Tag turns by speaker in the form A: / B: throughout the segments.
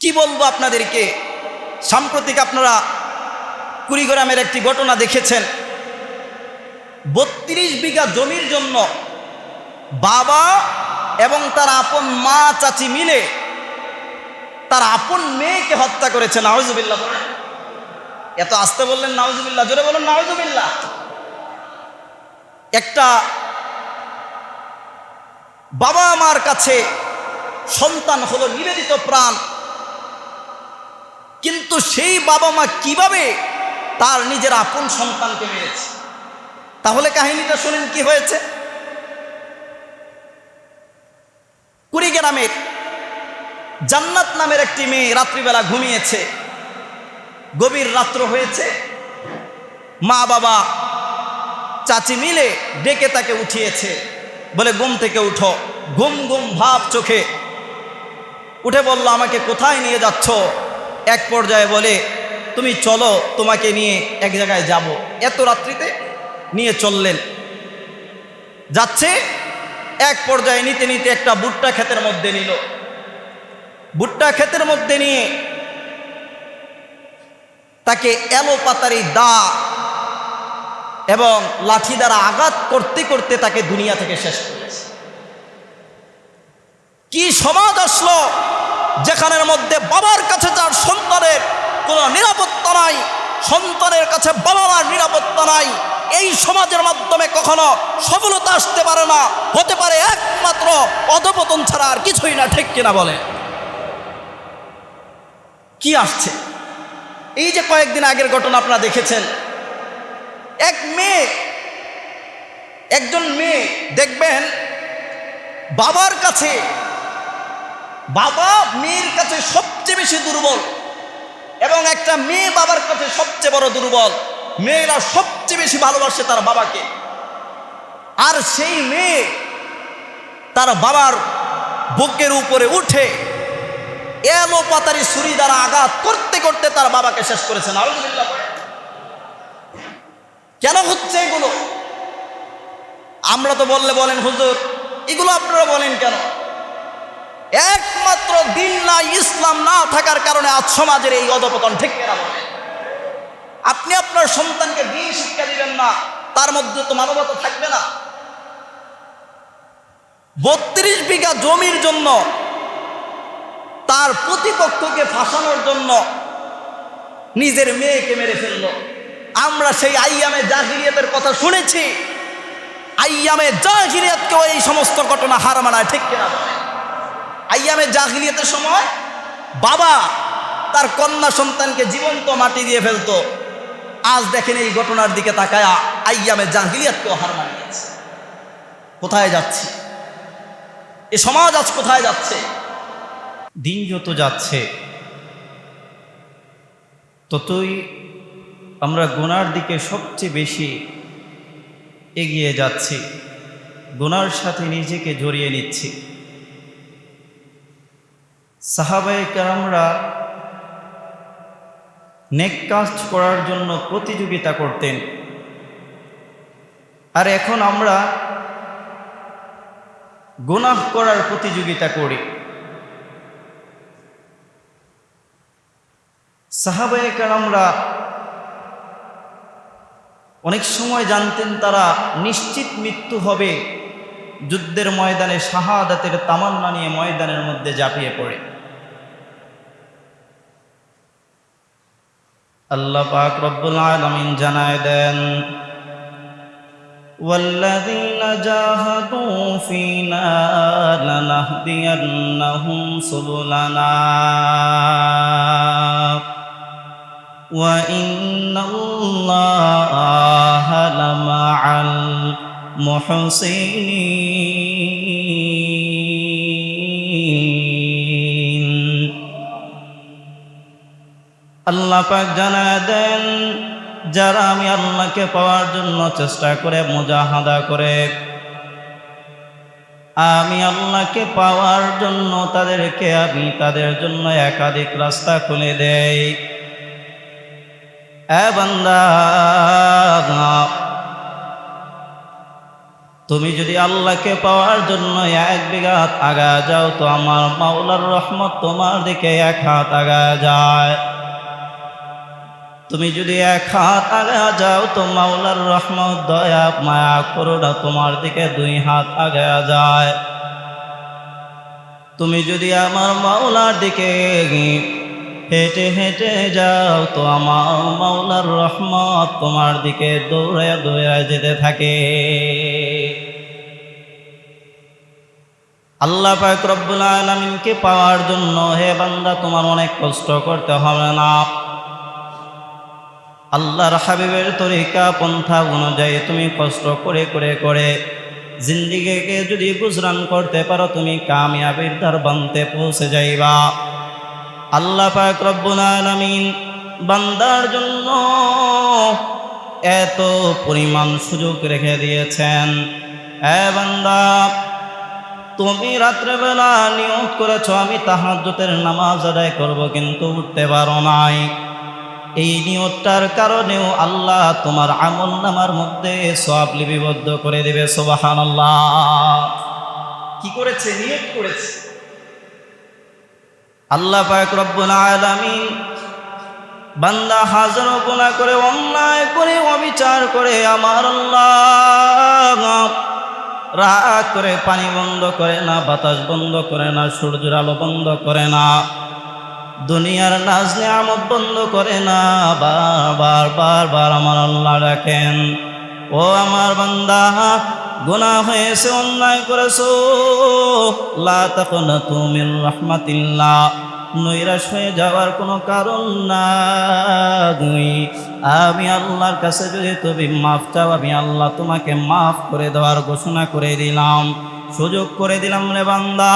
A: কি বলব আপনাদেরকে? সাম্প্রতিক আপনারা কুড়িগ্রামের একটি ঘটনা দেখেছেন। বত্রিশ বিঘা জমির জন্য বাবা এবং তার আপন মা, চাচি মিলে তার আপন মেয়েকে হত্যা করেছে নাওজুবিল্লাহ বলেন। এত আসতে বললেন নাওজুবিল্লাহ জোরে বলুন নাওজুবিল্লাহ একটা বাবা মার কাছে সন্তান হলো নিবেদিত প্রাণ। কিন্তু সেই বাবা মা কীভাবে তার নিজের আপন সন্তানকে মেরেছে? তাহলে কাহিনীটা শুনেন কি হয়েছে? কুড়িগ্রামের জান্নাত নামের একটি মেয়ে রাত্রিবেলা ঘুমিয়েছে। গভীর রাত্র হয়েছে। মা বাবা চাচি মিলে ডেকে তাকে উঠিয়েছে। বলে, ঘুম থেকে উঠো। ঘুম ঘুম ভাব চোখে। উঠে বলল, আমাকে কোথায় নিয়ে যাচ্ছ? এক পর্যায়ে বলে, তুমি চলো, তোমাকে নিয়ে এক জায়গায় যাব। এত রাত্রিতে নিয়ে চললেন। যাচ্ছে, এক পর্যায়ে নিতে নিতে একটা ভুট্টা ক্ষেতের মধ্যে নিল। ভুট্টা ক্ষেতের মধ্যে নিয়ে তাকে এলো পাতারি দা এবং লাঠি দ্বারা আঘাত করতে করতে তাকে দুনিয়া থেকে শেষ করেছে কি সমাজ আসলো! যেখানের মধ্যে বাবার কাছে তার সন্তানের কোনো নিরাপত্তা নাই, সন্তানের কাছে বাবা মার নিরাপত্তা নাই, এই সমাজের মাধ্যমে কখনো সফলতা আসতে পারে না, হতে পারে একমাত্র অধপতন ছাড়া আর কিছুই না, ঠিক কিনা বলে? কি আসছে? এই যে কয়েকদিন আগের ঘটনা আপনারা দেখেছেন, এক মেয়ে, একজন মেয়ে দেখবেন, বাবার কাছে বাবা মেয়ের কাছে সবচেয়ে বেশি দুর্বল এবং একটা মেয়ে বাবার কাছে সবচেয়ে বড় দুর্বল। মেয়েরা সবচেয়ে বেশি ভালোবাসে তার বাবাকে। আর সেই মেয়ে তার বাবার বুকের উপরে উঠে এলো পাতারি ছুরি দ্বারা আঘাত করতে করতে তার বাবাকে শেষ করেছেন কেন হচ্ছে এগুলো? আমরা তো বললে বলেন, হুজুর, এগুলো আপনারা বলেন কেন? একমাত্র দিন না ইসলাম না থাকার কারণে আজ সমাজের এই অধপতন, ঠিক আপনি আপনার সন্তানকে দিন শিক্ষা দিবেন না, তার মধ্যে তো মানবতা থাকবে না। বত্রিশ বিঘা জমির জন্য, তার প্রতিপক্ষকে ফাঁসানোর জন্য নিজের মেয়েকে মেরে ফেলল। আমরা সেই আইয়ামে জাহিরিয়াতের কথা শুনেছি। আইয়ামে জাহিরিয়াতকেও এই সমস্ত ঘটনা হার মানায়, ঠিক কিনা? আইয়ামে জাহিলিয়াতের সময় বাবা তার কন্যা সন্তানকে জীবন্ত মাটি দিয়ে ফেলতো। আজ দেখেন এই ঘটনার দিকে তাকায় আইয়ামে জাহিলিয়াতকেও হার মানিয়েছে। কোথায় যাচ্ছি? এ সমাজ আজ কোথায় যাচ্ছে? দিন যত যাচ্ছে, ততই আমরা গোনার দিকে সবচেয়ে বেশি এগিয়ে যাচ্ছি। গোনার সাথে নিজেকে জড়িয়ে নিচ্ছি। সাহাবায়ে কারামরা নেক কাজ করার জন্য প্রতিযোগিতা করতেন। আর এখন আমরা গুনাহ করার প্রতিযোগিতা করি। সাহাবায়ে কারামরা অনেক সময় জানতেন তারা নিশ্চিত মৃত্যু হবে যুদ্ধের ময়দানে শাহাদাতের তামান্না নিয়ে ময়দানের মধ্যে ঝাঁপিয়ে পড়ে। আল্লাহ পাক রব্বুল আলামিন জানায় দেন والذين جاهدوا فينا لنهدينهم سبلنا وإن الله لمع المحسنين আল্লাহ পাক জানা দেন, যারা আমি আল্লাহকে পাওয়ার জন্য চেষ্টা করে, মুজাহাদা করে, আমি আল্লাহকে পাওয়ার জন্য তাদেরকে আমি তাদের জন্য একাধিক রাস্তা খুলে দেই। বান্দা,
B: তুমি যদি আল্লাহকে পাওয়ার জন্য এক বিঘাত আগা যাও, তো আমার মাওলার রহমত তোমার দিকে এক হাত আগা যায়। তুমি যদি এক হাত আগা যাও তো মাওলার রহমত, দয়া, মায়া করোনা তোমার দিকে দুই হাত আগা যায়। তুমি যদি আমার মাওলার দিকে হেঁটে হেঁটে যাও তো আমার মাওলার রহমত তোমার দিকে দৌড়ায় দৌড়ায় যেতে থাকে। আল্লাহ পাক রব্বুল আলমিনকে পাওয়ার জন্য হে বান্দা, তোমার অনেক কষ্ট করতে হবে না। আল্লাহর হাবিবের তরিকা পন্থা অনুযায়ী তুমি কষ্ট করে করে করে জিন্দিগিকে যদি গুজরান করতে পারো, তুমি কামিয়াবির বানতে পৌঁছে যাইবা। আল্লাহ পাক বান্দার জন্য এত পরিমাণ সুযোগ রেখে দিয়েছেন। এ বান্দা, তুমি রাত্রেবেলা নিয়ত করেছ, আমি তাহাজ্জুদের নামাজ আদায় করব, কিন্তু উঠতে পারো নাই। এই নিয়তটার কারণেও আল্লাহ তোমার আমল নামার মধ্যে সব লিপিবদ্ধ করে দেবে সোবাহান
A: কি করেছে? নিয়ত করেছে।
B: আল্লাহ পাক বান্দা হাজারো গুনাহ করে, অন্যায় করে, অবিচার করে আমার আল্লাহ করে পানি বন্ধ করে না, বাতাস বন্ধ করে না, সূর্যের আলো বন্ধ করে না। দুনিয়ার নাজ নিয়ামত বন্ধ করে না বার বার বার আমার আল্লাহ রাখেন ও আমার বান্দা, গুনাহ হয়েছে, অন্যায় করেছ। লা তাকুনাতু মিন রাহমাতিল্লাহ। নৈরাশ হয়ে যাওয়ার কোনো কারণ নাই। আমি আল্লাহর কাছে যদি তুমি মাফ চাও, আমি আল্লাহ তোমাকে মাফ করে দেওয়ার ঘোষণা করে দিলাম। সুযোগ করে দিলাম রে বান্দা।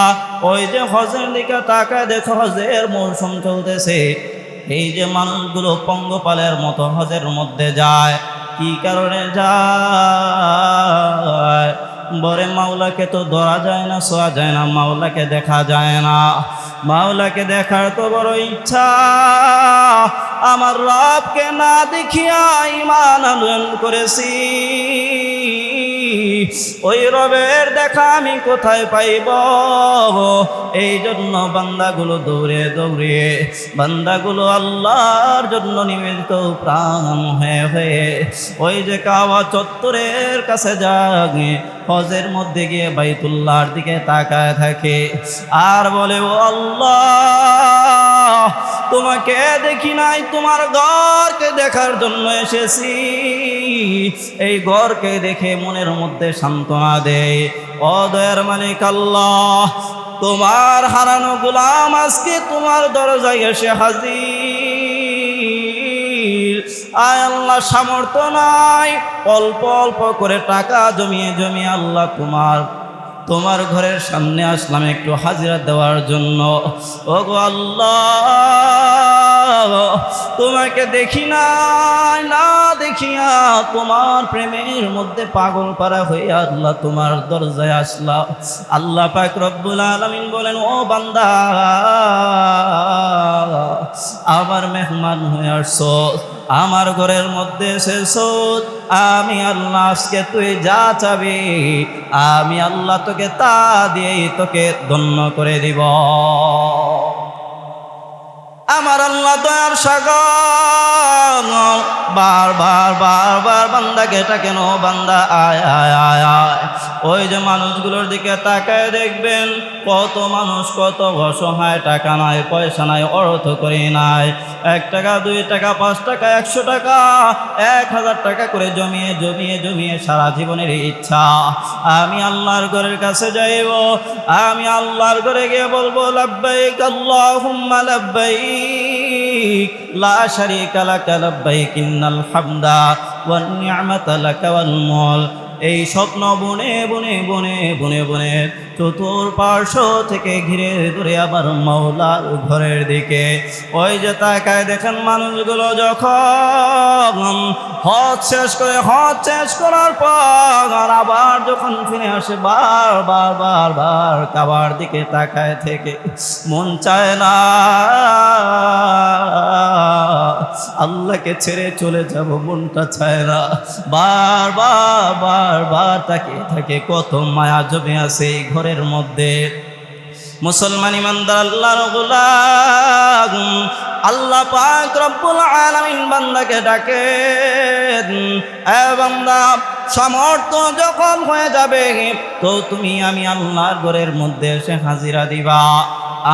B: ওই যে হজের দিকে তাকায় দেখো হজের মৌসুম চলতেছে। এই যে মানুষগুলো পঙ্গপালের মতো হজের মধ্যে যায়, কি কারণে যায়? বরে মাওলাকে তো ধরা যায় না, শোয়া যায় না, মাওলাকে দেখা যায় না। মাওলাকে দেখার তো বড় ইচ্ছা। আমার রবকে না দেখিয়া ইমান আনয়ন করেছি। ওই রবের দেখা আমি কোথায় পাইব? এই জন্য বান্দাগুলো দৌড়ে দৌড়ে, বান্দাগুলো আল্লাহর জন্য নিবেদিত প্রাণ হয়ে হয়ে, ওই যে কাওয়া চত্বরের কাছে যাগে হজের মধ্যে গিয়ে বাইতুল্লাহর দিকে তাকায় থাকে। আর বলে, ও আল্লাহ তোমাকে দেখি নাই, তোমার ঘরকে দেখার জন্য এসেছি। এই ঘরকে দেখে মনের মধ্যে সান্ত্বনা দেয়। অদয়ের মালিক আল্লাহ, তোমার হারানো গোলাম আজকে তোমার দরজায় এসে হাজির। আয় আল্লাহ, সামর্থ্য নাই, অল্প অল্প করে টাকা জমিয়ে জমিয়ে আল্লাহ তোমার তোমার ঘরের সামনে আসলাম একটু হাজিরা দেওয়ার জন্য। ও গো আল্লাহ! তোমাকে দেখি না না দেখিয়া তোমার প্রেমের মধ্যে পাগল পারা হয়ে আল্লাহ তোমার দরজায় আসলাম আল্লাহ পাক রব্বুল আলামিন বলেন, ও বান্দা, আমার মেহমান হয়ে আসছো, আমার ঘরের মধ্যে এসেছ, আমি আল্লাহ আজকে তুই যা চাবি, আমি আল্লাহ তোকে তা দিয়েই তোকে ধন্য করে দিব। আমার আল্লাহ দয়ার সাগর। বার বার বার বার, বান্দাকে এটা কেন বান্দা? আয় আয় আয় আয়। ওই যে মানুষগুলোর দিকে তাকায় দেখবেন, কত মানুষ কত অসহায়, টাকা নাই, পয়সা নাই, অর্থ করে নাই। এক টাকা, দুই টাকা, পাঁচ টাকা, একশো টাকা, এক হাজার টাকা করে জমিয়ে জমিয়ে জমিয়ে সারা জীবনের ইচ্ছা। আমি আল্লাহর ঘরের কাছে যাইব, আমি আল্লাহর ঘরে গিয়ে বলব, লাব্বাইক আল্লাহুম্মা, লাব্বাইক لبيك لا شريك لك لبيك إن الحمد والنعمة لك والمول. এই স্বপ্ন বনে বনে বনে বনে বনে চতুর্পার্শ্ব থেকে ঘিরে ধরে আবার মাওলার ঘরের দিকে। ওই যে তাকায় দেখেন মানুষগুলো যখন হজ শেষ করে, হজ শেষ করার পর আবার যখন ফিরে আসে, বার বার বার বার কাবার দিকে তাকায় থেকে মন চায় না। আল্লাহকে ছেড়ে চলে যাব, মনটা চায় না। বারবার বারবার তাকে থাকে, কত মায়া জমে আছে এই ঘরের মধ্যে। মুসলমান ইমানদার, আল্লাহর গোলাম। আল্লাহ পাক রব্বুল বান্দাকে ডাকে। এ বান্দা, সামর্থ্য যখন হয়ে যাবে, তো তুমি আমি আল্লাহর ঘরের মধ্যে এসে হাজিরা দিবা।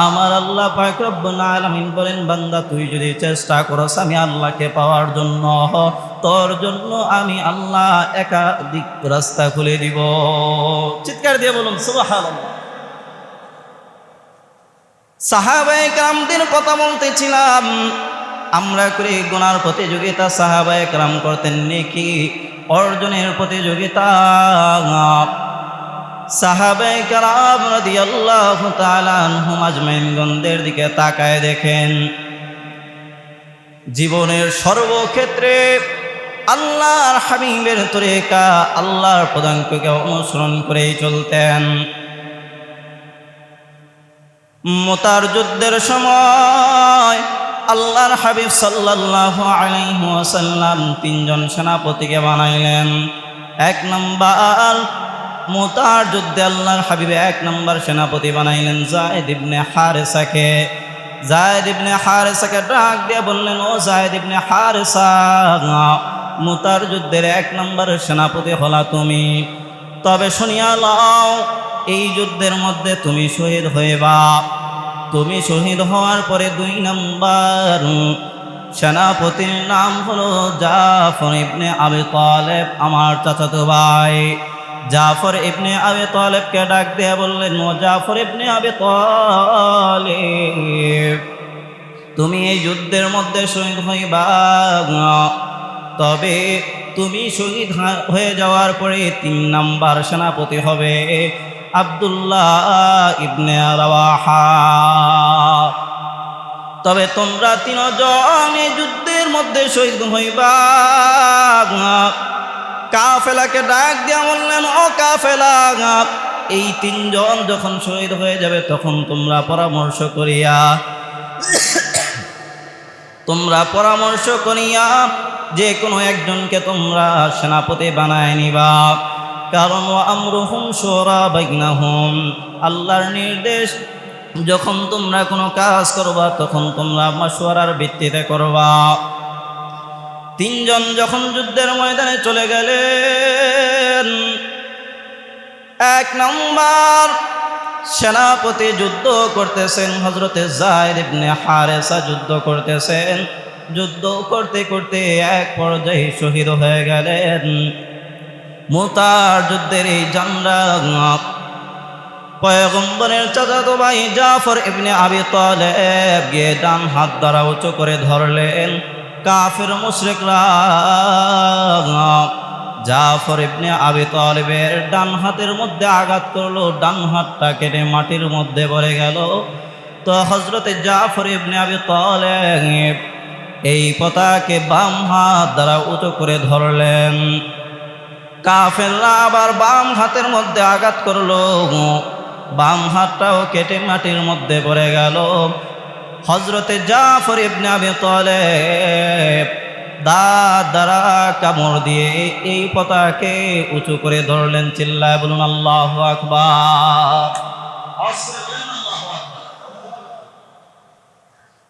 B: আমার আল্লাহ পাক রব্বুল আলামিন বলেন, বান্দা, তুই যদি চেষ্টা করস আমি আল্লাহকে পাওয়ার জন্য। তোর জন্য আমি আল্লাহ একাধিক রাস্তা খুলে দিব। চিৎকার দিয়ে বলুন, সুবহানাল্লাহ। সাহাবাই কামদের কথা বলতেছিলাম, আমরা করে গোনার প্রতিযোগিতা সাহাবাই কাম করতেন নেকি অর্জনের প্রতিযোগিতা। সাহাবাই কারাম রাদি আল্লাহ দিকে তাকায় দেখেন, জীবনের সর্বক্ষেত্রে আল্লাহর হাবিবের তরিকা, আল্লাহর পদাঙ্ককে অনুসরণ করেই চলতেন। মোতার যুদ্ধের সময় আল্লাহর হাবিব সাল্লাহ আলাইসাল্লাম তিনজন সেনাপতিকে বানাইলেন। এক নম্বর মোতার যুদ্ধে আল্লাহর হাবিবে এক নম্বর সেনাপতি বানাইলেন জায়দ ইবনে হারেসাকে। জায়দ ইবনে হারেসাকে ডাক দিয়ে বললেন, ও জায়দ ইবনে হারেসা মোতার যুদ্ধের এক নম্বর সেনাপতি হলা তুমি। তবে শুনিয়া লও, এই যুদ্ধের মধ্যে তুমি শহীদ হয়ে হইবা। তুমি শহীদ হওয়ার পরে দুই নম্বর সেনাপতির নাম হলো জাফর ইবনে আবি তালেব, আমার চাচাতো ভাই। জাফর ইবনে আবি তালেবকে ডাক দিয়ে বললেন, ও জাফর ইবনে আবি তালেব, তুমি এই যুদ্ধের মধ্যে শহীদ হইবা। তবে তুমি শহীদ হয়ে যাওয়ার পরে তিন নাম্বার সেনাপতি হবে আবদুল্লাহ ইবনে তবে তোমরা তিনজন এই যুদ্ধের মধ্যে শহীদ হইবা। কাফেলাকে ডাক দিয়া বললেন, ও কাফেলা, এই তিনজন যখন শহীদ হয়ে যাবে তখন তোমরা পরামর্শ করিয়া তোমরা পরামর্শ করিয়া যে কোনো একজনকে তোমরা সেনাপতি বানায় নিবা। কারণ আমরুহুম সোরা বাইনাহুম। আল্লাহর নির্দেশ, যখন তোমরা কোনো কাজ করবা, তখন তোমরা মাসোয়ারার ভিত্তিতে করবা। তিনজন যখন যুদ্ধের ময়দানে চলে গেলেন, এক নম্বর সেনাপতি যুদ্ধ করতেছেন হজরতে জায়দ ইবনে হারেসা যুদ্ধ করতেছেন। যুদ্ধ করতে করতে এক পর্যায়ে শহীদ হয়ে গেলেন। মোতার যুদ্ধের এই জানরা পয়গম্বরের চাচাতো ভাই জাফর ইবনে আবি তালেব গিয়ে ডান হাত দ্বারা উঁচু করে ধরলেন। কাফের মুশরিকরা জাফর ইবনে আবি তালেবের ডান হাতের মধ্যে আঘাত করল, ডান হাতটা কেটে মাটির মধ্যে পড়ে গেল। তো হজরতে জাফর ইবনে আবি তালেব এই পতাকে বাম হাত দ্বারা উঁচু করে ধরলেন। কাফেররা আবার বাম হাতের মধ্যে আঘাত করল, বাম হাতটাও কেটে মাটির মধ্যে পড়ে গেল। হজরতে জাফর ইবনে আবি তালেব দাঁত দ্বারা কামড় দিয়ে এই পতাকে উঁচু করে ধরলেন, চিল্লায় বলুন, আল্লাহ আকবার।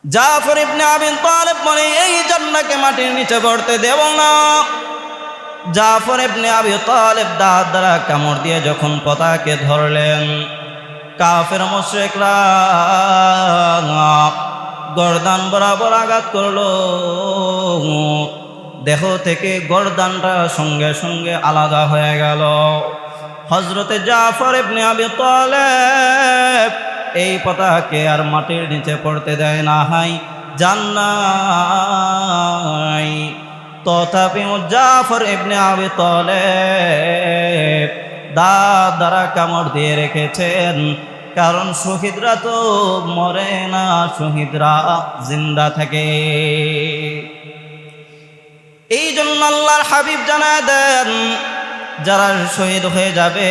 B: জাফর ইবনে আবি তালেব বলে, এই জান্নাকে মাটির নিচে পড়তে দেব না। জাফর ইবনে আবি তালেব দাঁত দ্বারা কামড় দিয়ে যখন পতাকে ধরলেন, কাফের মুশরিকরা গরদান বরাবর আঘাত করল। দেহ থেকে গরদানটা সঙ্গে সঙ্গে আলাদা হয়ে গেল। হজরতে জাফর ইবনে আবি তালেব এই পতাকে আর মাটির নিচে পড়তে দেয় না হাই জান্নাই তথাপি জাফর ইবনে আবি তালেব দাঁত দ্বারা কামড় দিয়ে রেখেছেন। কারণ শহীদরা তো মরে না, শহীদরা জিন্দা থাকে। এই জন্য আল্লাহর হাবিব জানা দেন, যারা শহীদ হয়ে যাবে,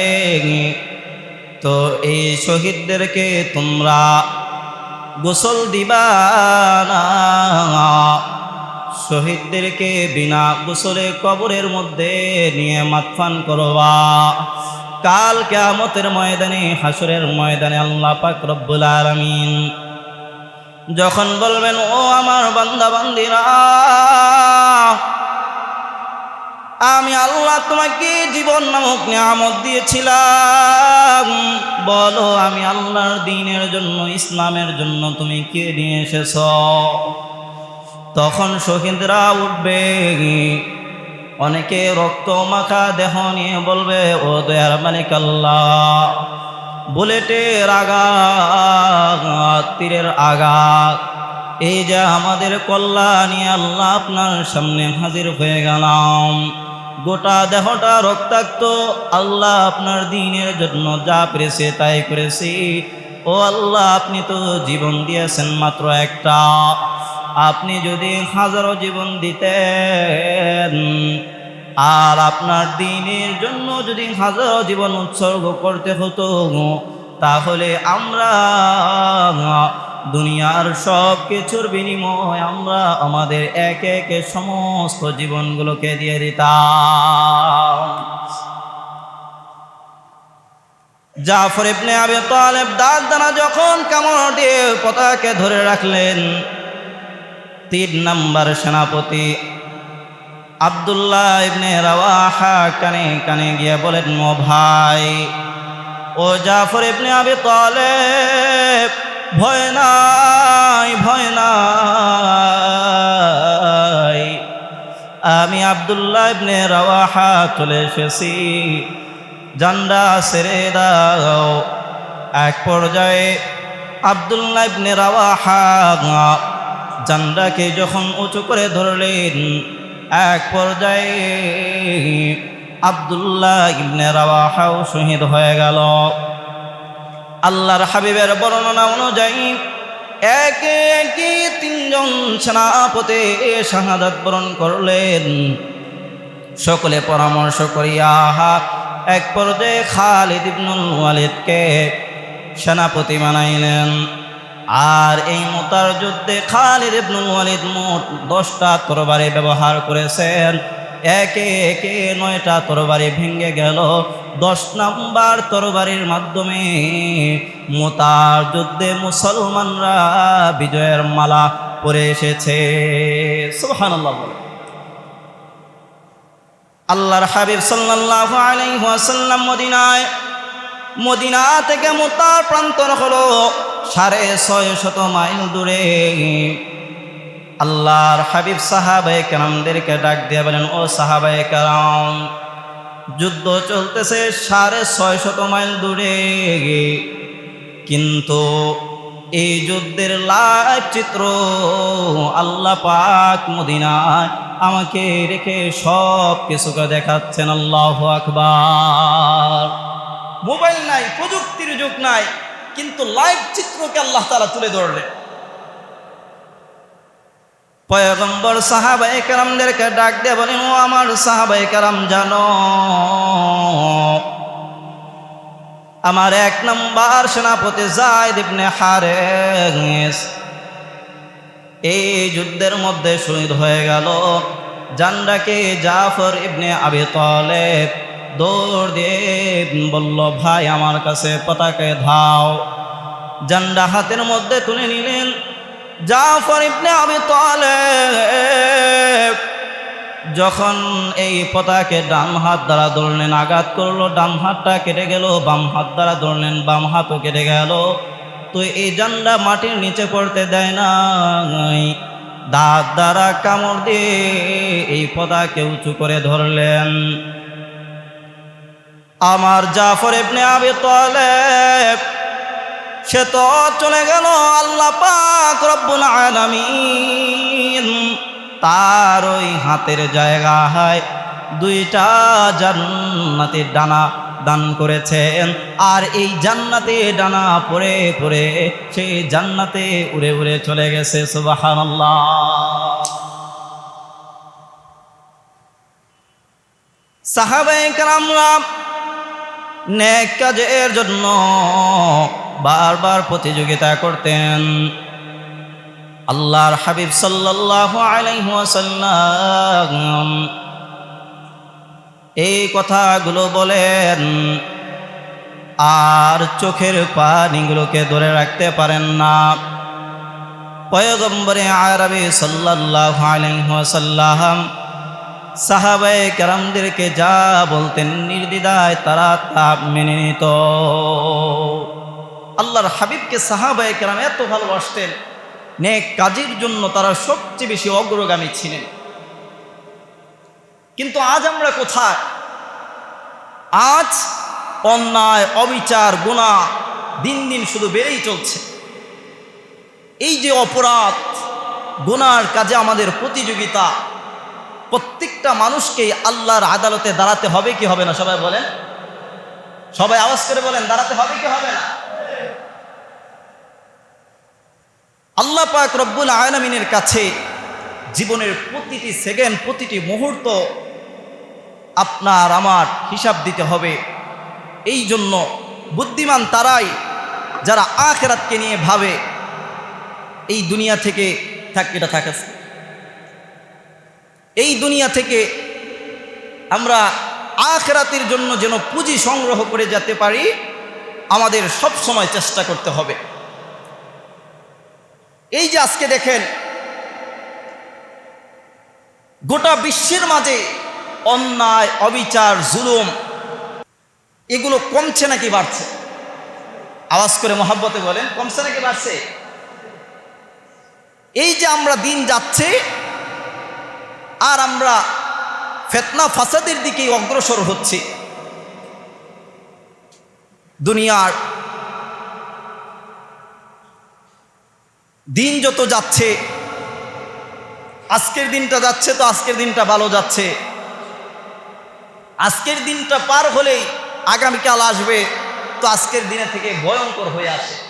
B: তো এই শহীদদেরকে তোমরা গোসল দিবা না। শহীদদেরকে বিনা গোসলে কবরের মধ্যে নিয়ে মাতফান করবা। কাল কেয়ামতের ময়দানে, হাসুরের ময়দানে আল্লাহ পাক রব্বুল আলামিন যখন বলবেন, ও আমার বান্দা বান্দিরা আমি আল্লাহ তোমাকে জীবন নামক নিয়ামত দিয়েছিলাম। বলো, আমি আল্লাহর দিনের জন্য, ইসলামের জন্য তুমি কে নিয়ে এসেছ? তখন শহীদরা উঠবে। অনেকে রক্ত মাখা দেহ নিয়ে বলবে, ও দয়ার মালিক আল্লাহ, বুলেটের আঘাত, তীরের আঘাত, এই যে আমাদের কল্যাণী আল্লাহ আপনার সামনে হাজির হয়ে গেলাম। গোটা দেহটা রক্তাক্ত, আল্লাহ আপনার দিনের জন্য যা পেরেছে তাই করেছি। ও আল্লাহ, আপনি তো জীবন দিয়েছেন মাত্র একটা। আপনি যদি হাজারো জীবন দিতেন, আর আপনার দিনের জন্য যদি হাজারো জীবন উৎসর্গ করতে হতো, তাহলে আমরা দুনিয়ার সব কিছুর বিনিময় আমরা আমাদের এক একে সমস্ত জীবনগুলোকে দিয়ে দিতাম। জাফর ইবনে আবি তালেব দাঁত দানা যখন কামড় দিয়ে পতাকে ধরে রাখলেন তিন নম্বর সেনাপতি। আবদুল্লাহ ইবনে রাওয়াহা কানে কানে গিয়ে বলেন মো ভাই, ও জাফর ইবনে আবি তালেব, ভয় নাই ভয় নাই। আমি আবদুল্লাহ ইবনে রাওয়াহা চলে এসেছি। জান্ডা সেরে দাও। এক পর্যায়ে আবদুল্লাহ ইবনে রাওয়াহা জান্ডাকে যখন উঁচু করে ধরলেন, এক পর্যায়ে আবদুল্লাহ ইবনে রাওয়াহাও শহীদ হয়ে গেল। আল্লাহর হাবিবের বর্ণনা অনুযায়ী একে একে তিনজন সেনাপতি শাহাদাত বরণ করলেন। সকলে পরামর্শ করিয়া এক পর্যায়ে খালিদ ইবনুল ওয়ালিদকে সেনাপতি বানাইলেন। আর এই মোতার যুদ্ধে খালিদ ইবনুল ওয়ালিদ মোট দশটা তরবারি ব্যবহার করেছেন। একে একে নয়টা তরবারি ভেঙে গেল। দশ নাম্বার তরবারির মাধ্যমে মোতার যুদ্ধে মুসলমানরা বিজয়ের মালা পরে এসেছে। সুবহানাল্লাহ আল্লাহর হাবিব সাল্লাল্লাহু আলাইহি ওয়াসাল্লাম মদিনায় মদিনা থেকে মোতার প্রান্তর হলো সাড়ে ছয় শত মাইল দূরে। আল্লাহর হাবিব সাহাবায়ে কেরামদেরকে ডাক দিয়ে বলেন, ও সাহাবায়ে কেরাম, যুদ্ধ চলতেছে সাড়ে ছয় শত মাইল দূরে। কিন্তু এই যুদ্ধের লাইভ চিত্র আল্লাহ পাক মদিনায় আমাকে রেখে সব কিছুকে দেখাচ্ছেন। আল্লাহ আকবার। মোবাইল নাই, প্রযুক্তির যুগ নাই, কিন্তু লাইভ চিত্রকে আল্লাহ তারা তুলে ধরলেন। পয়গম্বর সাহাবাই কারামদেরকে ডাক দিয়ে বলেন, ও আমার সাহাবাই কারাম, জানো, আমার এক নম্বর সেনাপতি জায়দ ইবনে হারেস, এই যুদ্ধের মধ্যে শহীদ হয়ে গেল। জান্ডাকে জাফর ইবনে আবি তলেব? দৌড় দিয়ে বলল, ভাই, আমার কাছে পতাকে ধাও। জান্ডা হাতের মধ্যে তুলে নিলেন জাফর ইবনে আবি তালেব। যখন এই পতাকে ডান হাত দ্বারা ধরলেন আঘাত করল, ডান হাতটা কেটে গেল, বাম হাত দ্বারা ধরলেন বাম হাতও কেটে গেল। তো এই জান্ডা মাটির নিচে পড়তে দেয় না দাঁত দ্বারা কামড় দিয়ে এই পতাকে উঁচু করে ধরলেন। আমার জাফর ইবনে আবি তালেব, সে তো চলে গেল আল্লাহ পাক রব্বুল তার ওই হাতের জায়গায় দুইটা জান্নাতের ডানা দান করেছেন। আর এই জান্নাতে ডানা পরে পড়ে সেই জান্নাতে উড়ে উড়ে চলে গেছে, সুবহানাল্লাহ। সাহাবায়ে কেরামরা নেক কাজের জন্য বারবার প্রতিযোগিতা করতেন। আল্লাহর হাবিব আলাইহি এই কথাগুলো বলেন, আর চোখের পানিগুলোকে ধরে রাখতে পারেন না। পয়গম্বরে আরবি সাল্লাল্লাহু আলাইহি ওয়াসাল্লাম সাহাবায়ে কেরামদেরকে যা বলতেন নির্দ্বিধায় তারা তা মেনে নিত। আল্লাহর হাবিবকে সাহাবায়ে কেরাম এত ভালোবাসতেন নে কাজের জন্য তারা সবচেয়ে বেশি অগ্রগামী ছিলেন। কিন্তু আজ আমরা কোথায়? আজ অন্যায়, অবিচার গুণা দিন দিন শুধু বেড়েই চলছে। এই যে অপরাধ, গুনার কাজে আমাদের প্রতিযোগিতা প্রত্যেকটা মানুষকেই আল্লাহর আদালতে দাঁড়াতে হবে কি হবে না? সবাই বলেন। সবাই আওয়াজ করে বলেন, দাঁড়াতে হবে কি হবে না? আল্লাহ পাক রব্বুল আলমিনের কাছে জীবনের প্রতিটি সেকেন্ড, প্রতিটি মুহূর্ত আপনার, আমার হিসাব দিতে হবে। এই জন্য বুদ্ধিমান তারাই যারা আখেরাতকে নিয়ে ভাবে, এই দুনিয়া থেকে থাক, এটা থাকে। এই দুনিয়া থেকে আমরা আখেরাতের জন্য যেন পুঁজি সংগ্রহ করে যেতে পারি, আমাদের সব সময় চেষ্টা করতে হবে। এই যে আজকে দেখেন, গোটা বিশ্বের মাঝে অন্যায়, অবিচার, জুলুম, এগুলো কমছে নাকি বাড়ছে? আওয়াজ করে মহাব্বতে বলেন, কমছে নাকি বাড়ছে? এই যে আমরা দিন যাচ্ছে আর আমরা ফেতনা ফাসাদের দিকে অগ্রসর হচ্ছি। দুনিয়ার দিন যত যাচ্ছে, আজকের দিনটা যাচ্ছে তো আজকের দিনটা ভালো যাচ্ছে। আজকের দিনটা পার হলেই আগামীকাল আসবে তো আজকের দিনে থেকে ভয়ঙ্কর হয়ে আসে।